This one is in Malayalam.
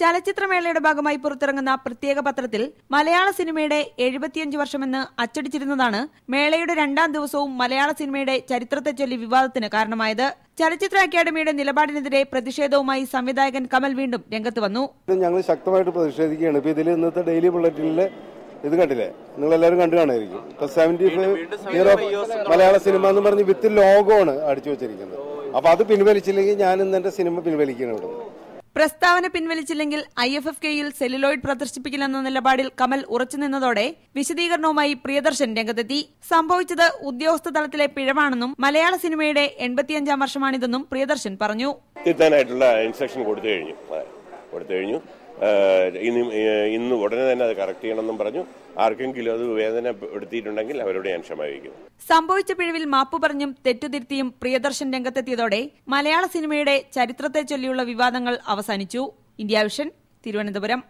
ചലച്ചിത്രമേളയുടെ ഭാഗമായി പുറത്തിറങ്ങുന്ന പ്രത്യേക പത്രത്തിൽ മലയാള സിനിമയുടെ എഴുപത്തിയഞ്ച് വർഷമെന്ന് അച്ചടിച്ചിരുന്നതാണ് മേളയുടെ രണ്ടാം ദിവസവും മലയാള സിനിമയുടെ ചരിത്രത്തെ ചൊല്ലി വിവാദത്തിന് കാരണമായത്. ചലച്ചിത്ര അക്കാദമിയുടെ നിലപാടിനെതിരെ പ്രതിഷേധവുമായി സംവിധായകൻ കമൽ വീണ്ടും രംഗത്ത് വന്നു. ഞങ്ങൾ ശക്തമായിട്ട് പ്രതിഷേധിക്കുകയാണ്. ഇപ്പൊ ഇതിൽ ഇന്നത്തെ ഡെയിലി ബുള്ളറ്റിനിലെ ഇത് കണ്ടില്ലേ? നിങ്ങൾ എല്ലാവരും കണ്ടു കാണായിരിക്കും മലയാള സിനിമ എന്ന് പറഞ്ഞ് വിത്ത് ലോഗോണ് അടിച്ചു വെച്ചിരിക്കുന്നത്. അപ്പൊ അത് പിൻവലിച്ചില്ലെങ്കിൽ ഞാൻ ഇന്ന് എന്റെ സിനിമ പിൻവലിക്കണം ഇവിടെ. പ്രസ്താവന പിൻവലിച്ചില്ലെങ്കിൽ ഐ എഫ് എഫ് കെയിൽ സെല്ലുലോയിഡ് പ്രദർശിപ്പിക്കില്ലെന്ന നിലപാടിൽ കമൽ ഉറച്ചുനിന്നതോടെ വിശദീകരണവുമായി പ്രിയദർശൻ രംഗത്തെത്തി. സംഭവിച്ചത് ഉദ്യോഗസ്ഥ തലത്തിലെ പിഴവാണെന്നും മലയാള സിനിമയുടെ എൺപത്തിയഞ്ചാം വർഷമാണിതെന്നും പ്രിയദർശൻ പറഞ്ഞു. ഇൻസ്ട്രക്ഷൻ കൊടുത്തു കഴിഞ്ഞു. കൊടുത്തു കഴിഞ്ഞു. ഇന്ന് ഇനി ഇന്ന് ഉടനെ തന്നെ അത് കറക്റ്റ് ചെയ്യണമെന്നും പറഞ്ഞു. ആർക്കെങ്കിലും അത് വേദനപ്പെടുത്തിയിട്ടുണ്ടെങ്കിൽ അവരോട് ഞാൻ ക്ഷമ സംഭവിച്ച പിഴവിൽ മാപ്പു പറഞ്ഞും തെറ്റുതിരുത്തിയും പ്രിയദർശൻ രംഗത്തെത്തിയതോടെ മലയാള സിനിമയുടെ ചരിത്രത്തെ ചൊല്ലിയുള്ള വിവാദങ്ങൾ അവസാനിച്ചു. ഇന്ത്യ വിഷൻ തിരുവനന്തപുരം.